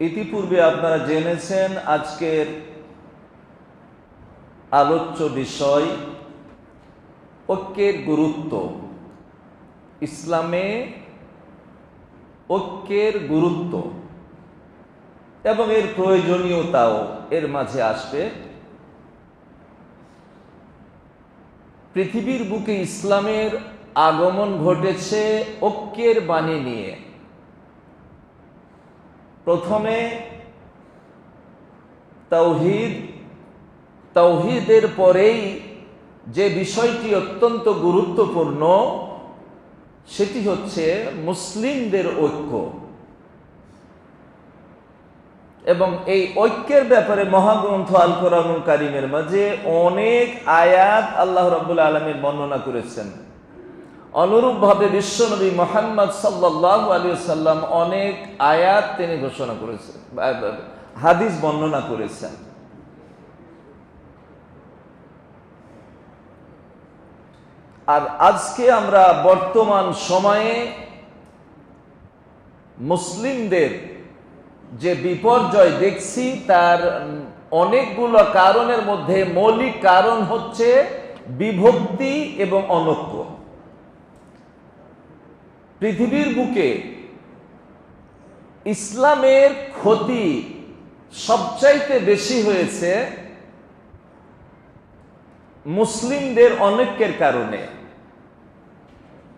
ইতিপূর্বে আপনারা জেনেছেন আজকের আলোচ্য বিষয়, ঐক্যের গুরুত্ব। ইসলামে ঐক্যের গুরুত্ব এবং এর প্রয়োজনীয়তাও এর মাঝে আসবে। পৃথিবীর বুকে ইসলামের আগমন ঘটেছে ঐক্যের বাণী নিয়ে। প্রথমে তৌহিদ তৌহিদের পরেই যে বিষয়টি অত্যন্ত গুরুত্বপূর্ণ, সেটি হচ্ছে মুসলিমদের ঐক্য। এবং এই ঐক্যের ব্যাপারে মহাগ্রন্থ আল কোরআনুল কারিমের মাঝে অনেক আয়াত আল্লাহ রাবুল আলমীর বর্ণনা করেছেন। অনুরূপভাবে বিশ্বনবী মোহাম্মদ সাল্লাহ আলী সাল্লাম অনেক আয়াত তিনি ঘোষণা করেছেন হাদিস বর্ণনা করেছেন। আর আজকে আমরা বর্তমান সময়ে মুসলিমদের যে বিপর্যয় দেখছি, তার অনেকগুলো কারণের মধ্যে মৌলিক কারণ হচ্ছে বিভক্তি এবং অনৈক্য। পৃথিবীর বুকে ইসলামের ক্ষতি সবচাইতে বেশি হয়েছে মুসলিমদের অনেকের কারণে।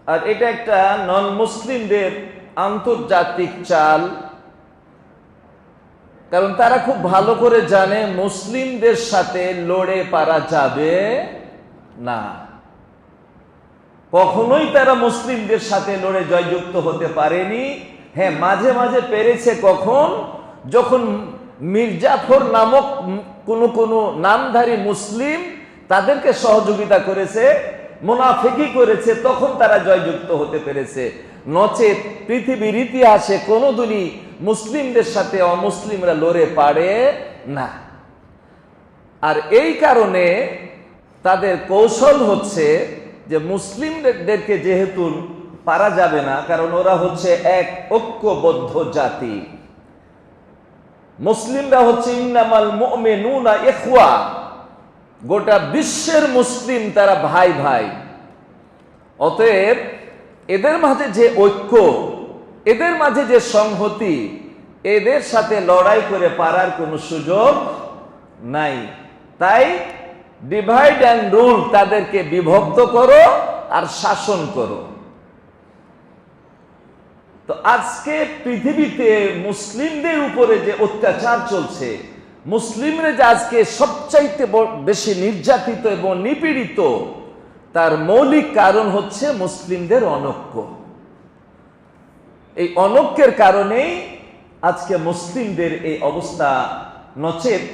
আর এটা একটা নন মুসলিমদের আন্তর্জাতিক চাল। কারণ তারা খুব ভালো করে জানে, মুসলিমদের সাথে লড়ে পারা যাবে না। কখনোই তারা মুসলিমদের সাথে লড়ে জয়যুক্ত হতে পারেনি। হ্যাঁ মাঝে মাঝে পেরেছে কখন? যখন মির্জাফর নামক কোন কোন নামধারী মুসলিম তাদেরকে সহযোগিতা করেছে, মুনাফিকি করেছে, তখন তারা জয়যুক্ত হতে পেরেছে। নচেত পৃথিবীর ইতিহাসে কোনোদিনই মুসলিমদের সাথে অমুসলিমরা লড়ে পারে না। আর এই কারণে তাদের কৌশল হচ্ছে যে মুসলিমদেরকে যেহেতু পারা যাবে না, কারণ ওরা হচ্ছে এক ঐক্যবদ্ধ জাতি। মুসলিমরা হচ্ছে ইন্নামাল মুমিনুনা ইখওয়া। গোটা বিশ্বের মুসলিম তারা ভাই ভাই। অতএব এদের মাঝে যে ঐক্য, এদের মাঝে যে সংহতি, এদের সাথে লড়াই করে পারার কোনো সুযোগ নাই। তাই ডিভাইড অ্যান্ড রুল তাদেরকে বিভক্ত করো আর শাসন করো। তো আজকে পৃথিবীতে মুসলিমদের উপরে যে অত্যাচার চলছে, মুসলিমরা যে আজকে সবচাইতে বেশি নির্যাতিত এবং নিপীড়িত, তার মৌলিক কারণ হচ্ছে মুসলিমদের অনৈক্য। এই অনৈক্যের কারণেই আজকে মুসলিমদের এই অবস্থা নচেত।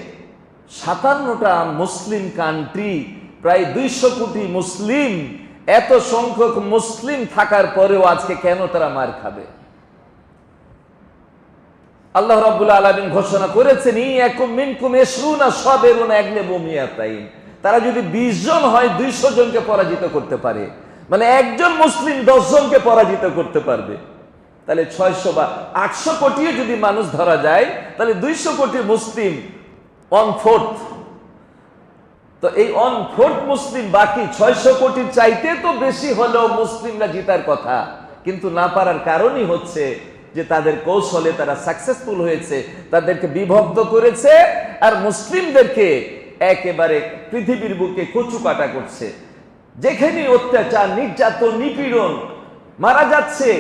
সাতান্নটা মুসলিম কান্ট্রি প্রায় দুইশো কোটি মুসলিম, এত সংখ্যক মুসলিম থাকার পরেও আজকে কেন তারা মার খাবে? আল্লাহ রাবুল আলমিন ঘোষণা করেছেন তারা যদি বিশ জন হয়, দুইশো জনকে পরাজিত করতে পারে। মানে একজন মুসলিম দশ জনকে পরাজিত করতে পারবে। তাহলে ছয়শো বা আটশো কোটিও যদি মানুষ ধরা যায়, তাহলে দুইশো কোটি মুসলিম অন ফোর্থ। তো এই অন ফোর্থ মুসলিম বাকি ছয়শো কোটির চাইতে তো বেশি হলেও মুসলিমরা জিতার কথা। কিন্তু না পারার কারণই হচ্ছে যে তাদের কৌশলে তারা সাকসেসফুল হয়েছে, তাদেরকে বিভক্ত করেছে আর মুসলিমদেরকে একেবারে পৃথিবীর বুকে কচু কাটা করছে। যেখানে অত্যাচার, নির্যাতন, নিপীড়ন মারা যাচ্ছে,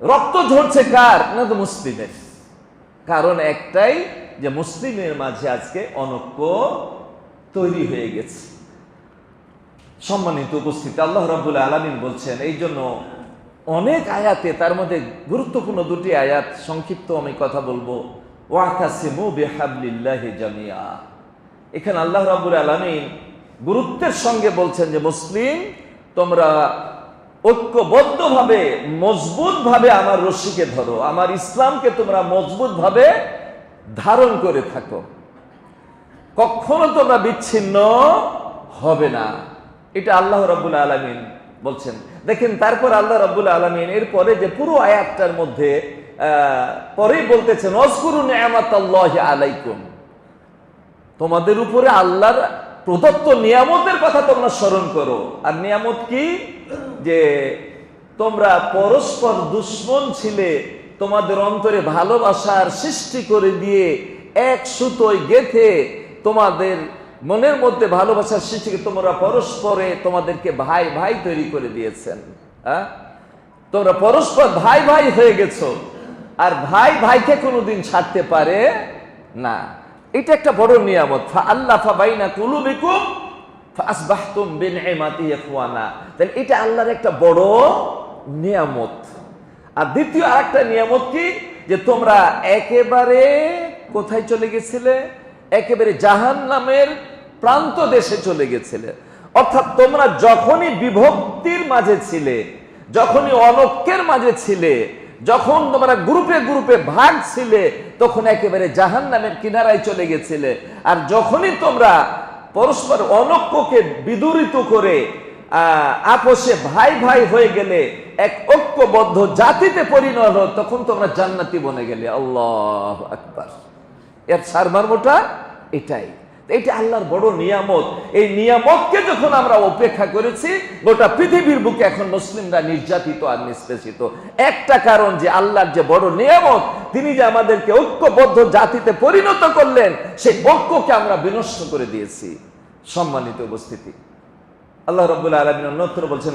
রক্ত ঝরছে কার? না তো মুসলিমের। কারণ একটাই যে মুসলিমের মাঝে আজকে অনক্য তৈরি হয়ে গেছে। সম্মানিত উপস্থিতি, আল্লাহ রাবুল আলমিন বলছেন, এই জন্য অনেক আয়াতে তার মধ্যে গুরুত্বপূর্ণ দুটি আয়াত সংক্ষিপ্ত আমি কথা বলব। জামিয়া এখানে আল্লাহ রাবুল আলমিন গুরুত্বের সঙ্গে বলছেন যে, মুসলিম, তোমরা ঐক্যবদ্ধভাবে, মজবুতভাবে আমার রশ্মিকে ধরো। আমার ইসলামকে তোমরা মজবুতভাবে ধারণ করে থাকো। কখনো তোমরা বিচ্ছিন্ন হবে না। এটা আল্লাহ রব্বুল আলমিন বলছেন। দেখেন, তারপর আল্লাহ রব্বুল আলমিন এরপরে যে পুরো আয়াতটার মধ্যে পরেই বলতেছেন অস্কুরু নেয়ামাতাল্লাহ আলাইকুম। তোমাদের উপরে আল্লাহর প্রদত্ত নিয়ামতের কথা তোমরা স্মরণ করো। আর নিয়ামত কি? যে তোমরা পরস্পর দুশ্মন ছিলে। তোমাদের অন্তরে ভালোবাসার সৃষ্টি করে দিয়ে এক সুতোয় গেথে তোমাদের মনের মধ্যে ভালোবাসার সৃষ্টি তোমরা পরস্পরে তোমাদেরকে ভাই ভাই তৈরি করে দিয়েছেন। হ্যাঁ তোমরা পরস্পর ভাই ভাই হয়ে গেছো। আর ভাই ভাইকে কোনোদিন ছাড়তে পারে না। এটা একটা বড় নিয়ামত। আল্লাহ ফাবাইনা কুলুবিকুম ফাসবাহতুম বিনইমাতি ইখওয়ানা। তাহলে এটা আল্লাহর একটা বড় নিয়ামত। আর দ্বিতীয় আরেকটা নিয়ামত কি? যে তোমরা একেবারে কোথায় চলে গেছিলে? একেবারে জাহান্নামের প্রান্ত দেশে চলে গেছিলে। অর্থাৎ তোমরা যখনই বিভক্তির মাঝে ছিলে, যখনই অনৈক্যের মাঝে ছিলে, যখন তোমরা গ্রুপে গ্রুপে ভাগ ছিলে, তখন একেবারে জাহান নামের কিনারায় চলে গেছিলে। আর যখনই তোমরা পরস্পর অনৈক্যকে বিদূরিত করে আপোষে ভাই ভাই হয়ে গেলে এক ঐক্যবদ্ধ জাতিতে পরিণত হলো তখন তোমরা জান্নাতি বনে গেলে। আল্লাহ আকবার। এর সারমর্মটা এটাই। এটা আল্লাহর বড় নিয়ামত। এই নিয়ামতকে যখন আমরা উপেক্ষা করেছি, গোটা পৃথিবীর বুকে এখন মুসলিমরা নির্যাতিত আর নিষ্পেষিত। একটা কারণ যে আল্লাহর যে বড় নিয়ামত, তিনি যে আমাদেরকে ঐক্যবদ্ধ জাতিতে পরিণত করলেন, সেই ঐক্যকে আমরা বিনষ্ট করে দিয়েছি। সম্মানিত উপস্থিতি। আল্লাহ রব্বুল আলমিন অন্যত্র বলছেন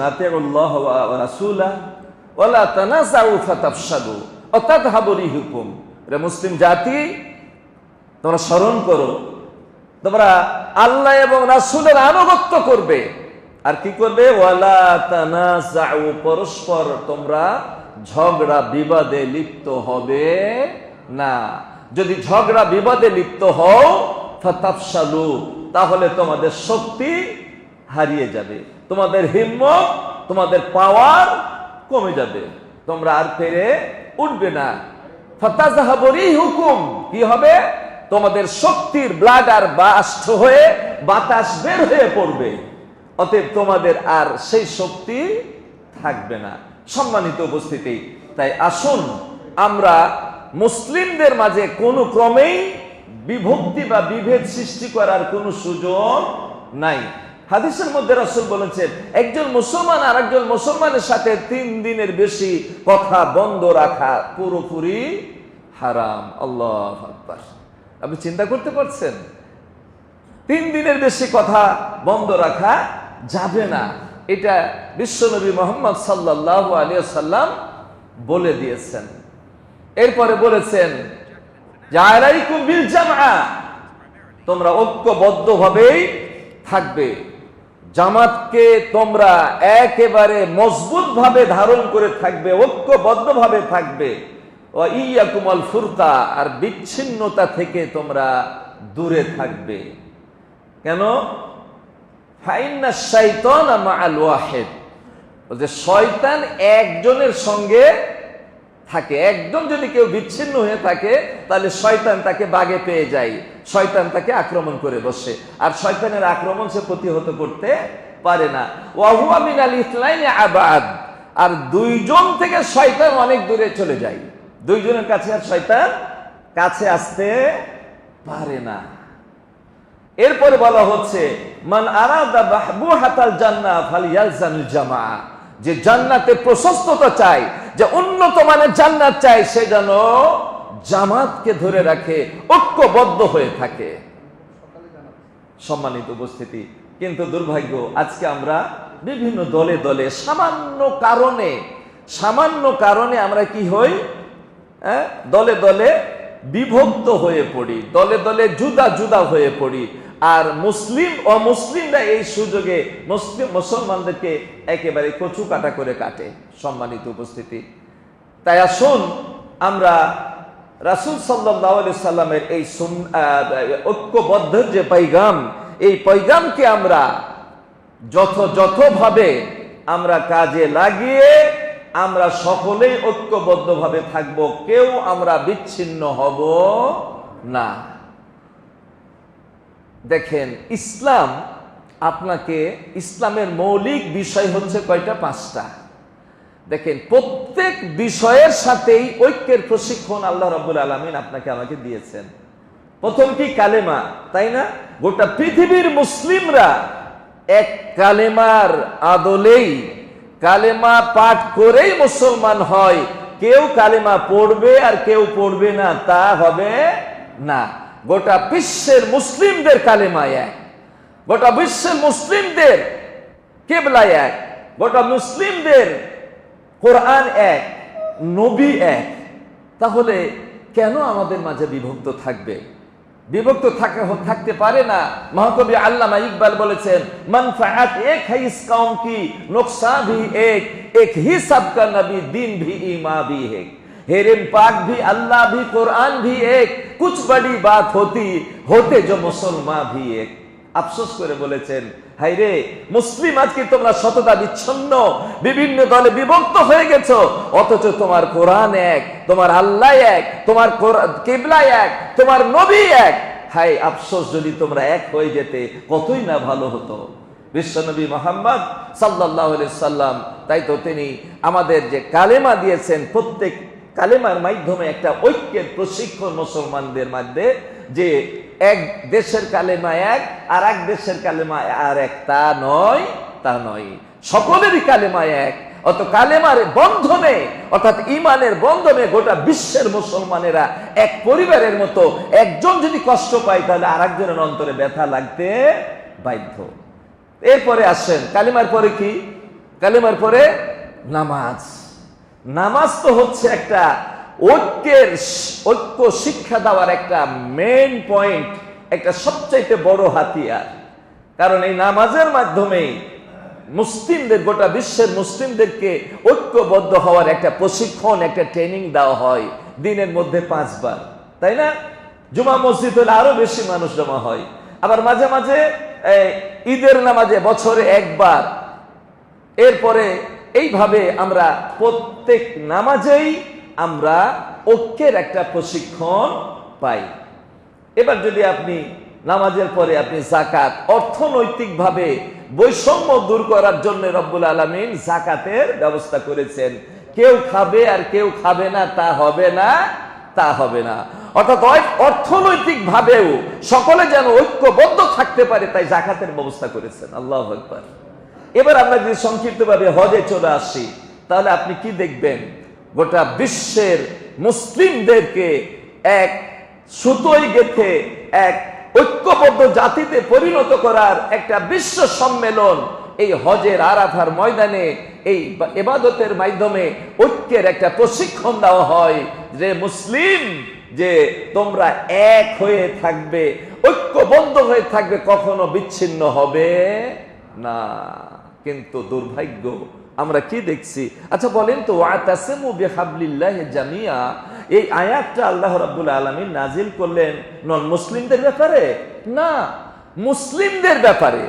তাযহাবু রিহুকুম রে মুসলিম জাতি, তোমরা স্মরণ করো, তোমরা আল্লাহ এবং রাসূলের আনুগত্য করবে। আর কি করবে? পরস্পর তোমরা ঝগড়া বিবাদে লিপ্ত হবে না। যদি ঝগড়া বিবাদে লিপ্ত হও তাহলে তোমাদের শক্তি হারিয়ে যাবে। তোমাদের হিম্মত, তোমাদের পাওয়ার কমে যাবে। তোমরা আর ফেরে উঠবে না। ফতাজাহাবরি হুকুম কি হবে? তোমাদের শক্তির ব্লাড আর বাস্ট হয়ে বাতাস বের হয়ে পড়বে। অতএব তোমাদের আর সেই শক্তি থাকবে না। সম্মানিত উপস্থিতি, তাই আসুন আমরা মুসলিমদের মাঝে কোনো ক্রমেই বিভক্তি বা বিভেদ সৃষ্টি করার কোনো সুযোগ নাই। হাদিসের মধ্যে রাসূল বলেছেন, একজন মুসলমান আর একজন মুসলমানের সাথে তিন দিনের বেশি কথা বন্ধ রাখা পুরোপুরি হারাম। আল্লাহ আপনি চিন্তা করতে পারছেন? তিন দিনের বেশি কথা বন্ধ রাখা যাবে না। এটা বিশ্বনবী মোহাম্মদ সাল্লাহ আলিয়া সাল্লাম বলে দিয়েছেন। এরপরে বলেছেন তোমরা ঐক্যবদ্ধ ভাবেই থাকবে। জামাতকে তোমরা একেবারে মজবুত ভাবে ধারণ করে থাকবে ঐক্যবদ্ধ ভাবে থাকবে। ও ইয়াকুমাল ফুরকা, আর বিচ্ছিন্নতা থেকে তোমরা দূরে থাকবে। কেন? ফাইন্না শাইতান মাআল ওয়াহিদ। বলছে, শয়তান একজনের সঙ্গে থাকে। একদম যদি কেউ বিচ্ছিন্ন হয়ে থাকে, তাহলে শয়তান তাকে বাগে পেয়ে যায়। শয়তান তাকে আক্রমণ করে বসে। আর শয়তানের আক্রমণ সে প্রতিহত করতে পারে না। আবাদ। আর দুইজন থেকে শয়তান অনেক দূরে চলে যায়। দুইজনের কাছে আর শয়তান কাছে আসতে পারে না। এরপরে বলা হচ্ছে, মান আরাদা বাহবুহাতাল জান্নাহ ফালিয়ালজামিল জামা যে জান্নাতে প্রশস্ততা চায় উন্নত মানের জান্নাত চায় সে যেন জামাতকে ধরে রাখে, ঐক্যবদ্ধ হয়ে থাকে সম্মানিত উপস্থিতি, কিন্তু দুর্ভাগ্য, আজকে আমরা বিভিন্ন দলে দলে সামান্য কারণে সামান্য কারণে আমরা কি হই হ্যাঁ? দলে দলে বিভক্ত হয়ে পড়ি, দলে দলে জুদা জুদা হয়ে পড়ি। আর মুসলিম ও মুসলিমরা এই সুযোগে মুসলিম, মুসলমানদেরকে একেবারে কচু কাটা করে কাটে সম্মানিত উপস্থিতি। তাই আসুন আমরা রাসুল সাল্লাহ সাল্লামের এই ঐক্যবদ্ধ যে পৈগাম এই পৈগামকে আমরা যথাযথভাবে আমরা কাজে লাগিয়ে আমরা সকলেই ঐক্যবদ্ধভাবে থাকব, কেউ আমরা বিচ্ছিন্ন হব না। দেখেন, ইসলাম আপনাকে, ইসলামের মৌলিক বিষয় হচ্ছে কয়টা? পাঁচটা। দেখেন, প্রত্যেক বিষয়ের সাথেই ঐক্যের প্রশিক্ষণ আল্লাহ রাব্বুল আলামিন আপনাকে আমাকে দিয়েছেন। প্রথম কি? কালেমা, তাই না? গোটা পৃথিবীর মুসলিমরা এক কালেমার আদলেই কালেমা পাঠ করেই মুসলমান হয়। কেউ কালেমা পড়বে আর কেউ পড়বে না, তা হবে না। গোটা বিশ্বের মুসলিমদের কালেমা এক। গোটা বিশ্বের মুসলিমদের কেবলা এক। গোটা মুসলিমদের কোরআন এক, নবী এক। তাহলে কেন আমাদের মাঝে বিভক্ত থাকবে? বিভক্ত থাকা থাকতে পারে না মহাকবি আল্লামা ইকবাল বলেছেন মনফাআত এক है इस कौम की नुकसान भी एक एक ही सबका नबी दिन भी ईमा भी है हेरेन पाक भी अल्लाह भी कुरान भी एक कुछ बड़ी बात होती होते जो मुसलमान भी एक আফসোস করে বলেছেন হাই রে, মুসলিম আজকে তোমরা শততা বিচ্ছন্ন, বিভিন্ন দলে বিভক্ত হয়ে গেছো, অথচ তোমার কোরআন এক, তোমার আল্লাহ এক, তোমার কেবলা এক, তোমার নবী এক। হাই আফসোস যদি তোমরা এক হয়ে যেতে, কতই না ভালো হতো। বিশ্বনবী মোহাম্মদ সাল্লাহ সাল্লাম তাই তো তিনি আমাদের যে কালেমা দিয়েছেন, প্রত্যেক কালেমার মাধ্যমে একটা ঐক্যের প্রশিক্ষণ মুসলমানদের মধ্যে যে এক দেশের কালেমা এক, আর এক দেশের কালেমা আর এক, তা নয় তা নয়। সকলেরই কালেমা এক। অত কালেমার বন্ধনে, অর্থাৎ ইমানের বন্ধনে গোটা বিশ্বের মুসলমানেরা এক পরিবারের মতো একজন যদি কষ্ট পায়, তাহলে আর একজনের অন্তরে ব্যথা লাগতে বাধ্য। এরপরে আসেন, কালিমার পরে কি? কালিমার পরে নামাজ। নামাজ তো হচ্ছে একটা ঐক্যের ঐক্য শিক্ষা দেওয়ার একটা মেন পয়েন্ট একটা সবচাইতে বড় হাতিয়ার। কারণ এই নামাজের মাধ্যমেই মুসলিমদের, গোটা বিশ্বের মুসলিমদেরকে ঐক্যবদ্ধ হওয়ার একটা প্রশিক্ষণ, একটা ট্রেনিং দেওয়া হয় দিনের মধ্যে পাঁচবার। তাই না? জুমা মসজিদ হলে আরও বেশি মানুষ জমা হয়। আবার মাঝে মাঝে ঈদের নামাজে বছরে একবার। এরপরে এইভাবে আমরা প্রত্যেক নামাজেই আমরা ঐক্যের একটা প্রশিক্ষণ পাই। এবার যদি আপনি নামাজের পরে আপনি জাকাত অর্থনৈতিকভাবে বৈষম্য দূর করার জন্য রব্বুল আলমিন জাকাতের ব্যবস্থা করেছেন। কেউ খাবে আর কেউ খাবে না, তা হবে না, তা হবে না। অর্থাৎ অর্থনৈতিক ভাবেও সকলে যেন ঐক্যবদ্ধ থাকতে পারে, তাই জাকাতের ব্যবস্থা করেছেন। আল্লাহ একবার এবার আমরা যদি সংক্ষিপ্তভাবে হজে চলে আসি, তাহলে আপনি কি দেখবেন? গোটা বিশ্বের মুসলিমদেরকে এক সুতোই গেথে, এক ঐক্যবদ্ধ জাতিতে পরিণত করার একটা বিশ্ব সম্মেলন এই হজের আরাফার ময়দানে, এই এবাদতের মাধ্যমে ঐক্যের একটা প্রশিক্ষণ দেওয়া হয় যে মুসলিম যে তোমরা এক হয়ে থাকবে, ঐক্যবদ্ধ হয়ে থাকবে কখনো বিচ্ছিন্ন হবে না। কিন্তু দুর্ভাগ্য আমরা কি দেখছি? আচ্ছা বলেন তো বিহাবলিল্লাহ জামিয়া, এই আয়াতটা আল্লাহ রাব্বুল আলামিন নাজিল করলেন নন মুসলিমদের ব্যাপারে? না, মুসলিমদের ব্যাপারে।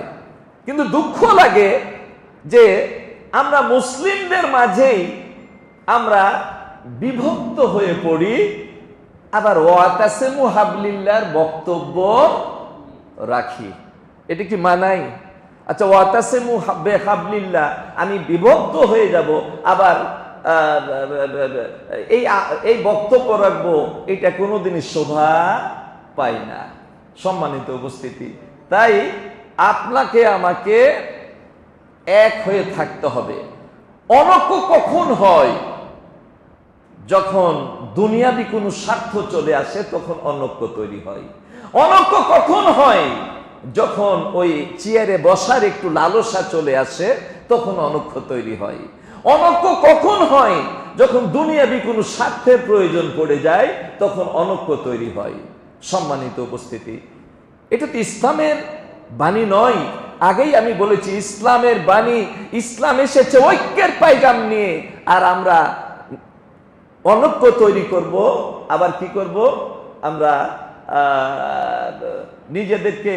কিন্তু দুঃখ লাগে যে আমরা মুসলিমদের মাঝেই আমরা বিভক্ত হয়ে পড়ি, আবার ওয়াতাসিমু হাবলিল্লাহর বক্তব্য রাখি। এটা কি মানাই আচ্ছা ওয়াতাসেমু হাবলিল্লাহ আমি বিভক্ত হয়ে যাব, আবার এই এই বক্তব্য রাখব, এটা কোনোদিনই শোভা পাই না, সম্মানিত উপস্থিতি। তাই আপনাকে আমাকে এক হয়ে থাকতে হবে। অনক্য কখন হয়? যখন দুনিয়াবি কোনো স্বার্থ চলে আসে, তখন অনক্য তৈরি হয়। অনক্য কখন হয়? যখন ওই চেয়ারে বসার একটু লালসা চলে আসে, তখন অনক্ষ তৈরি হয়। অনক্ষ কখন হয়? যখন দুনিয়াবি কোনো স্বার্থের প্রয়োজন পড়ে যায়, তখন অনক্ষ তৈরি হয়। সম্মানিত উপস্থিতি, এটা তো ইসলামের বাণী নয়। আগেই আমি বলেছি, ইসলামের বাণী, ইসলাম এসেছে ঐক্যের পাইগাম নিয়ে। আর আমরা অনক্য তৈরি করব, আবার কি করব? আমরা নিজেদেরকে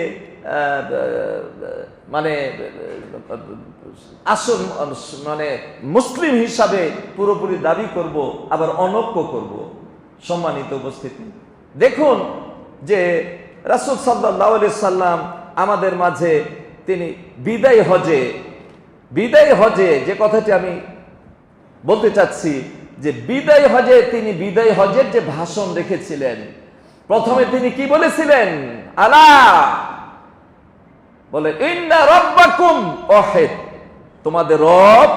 মানে আসল মানে মুসলিম হিসাবে পুরোপুরি দাবি করব, আবার অনক্য করব, সম্মানিত উপস্থিতি। দেখুন যে রাসুল সাল্লাহ সাল্লাম আমাদের মাঝে তিনি বিদায় হজে বিদায় হজে যে কথাটি আমি বলতে চাচ্ছি যে বিদায় হজে তিনি বিদায় হজের যে ভাষণ রেখেছিলেন, প্রথমে তিনি কি বলেছিলেন? আলা বলে, ইন্না রব্বাকুম ওয়াহিদ। তোমাদের রব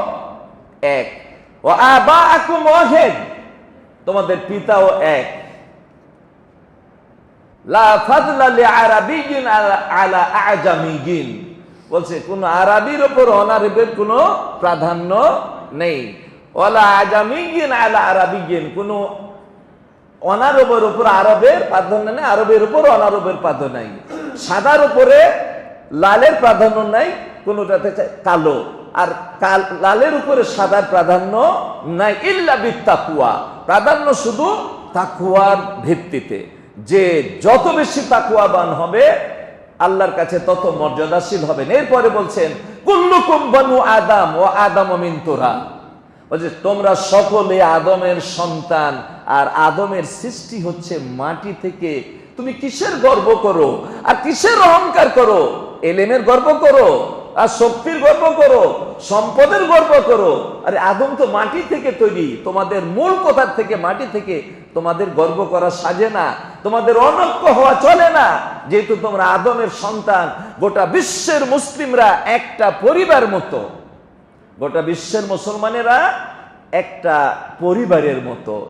এক। ও আবাকুম ওয়াহিদ। তোমাদের পিতাও এক। বলছে, কোন আরবির উপর অনারবের কোনো প্রাধান্য নেই। ওয়ালা আজামিয়িন আলা আরাবিয়িন কোনো অনারবের উপর আরবের প্রাধান্য নেই, আরবের উপর অনারবের প্রাধান্য নাই। সাদার উপরে লালের প্রাধান্য নাই কোনোটাতে কালো। আর কাল, লালের উপরে সাদার প্রাধান্য নাই, ইল্লা বিত্তাকুয়া। প্রাধান্য শুধু তাকুয়ার ভিত্তিতে। যে যত বেশি তাকুয়াবান হবে, আল্লাহর কাছে তত মর্যাদাশীল হবেন। এরপরে বলছেন, কুল্লুকুম বানু আদাম ও আদাম মিন তোরা বলছে তোমরা সকলে আদমের সন্তান, আর আদমের সৃষ্টি হচ্ছে মাটি থেকে। তুমি কিসের গর্ব করো? আর কিসের অহংকার করো? এলেমের গর্ব করো, আর শক্তির গর্ব করো, সম্পদের গর্ব করো। আরে আদম তো মাটি থেকে তৈরি, তোমাদের মূল কথার থেকে মাটি থেকে তোমাদের গর্ব করা সাজে না, তোমাদের অনক্য হওয়া চলে না। যেহেতু তোমরা আদমের সন্তান, গোটা বিশ্বের মুসলিমরা একটা পরিবার মতো। গোটা বিশ্বের মুসলমানেরা একটা পরিবারের মতো।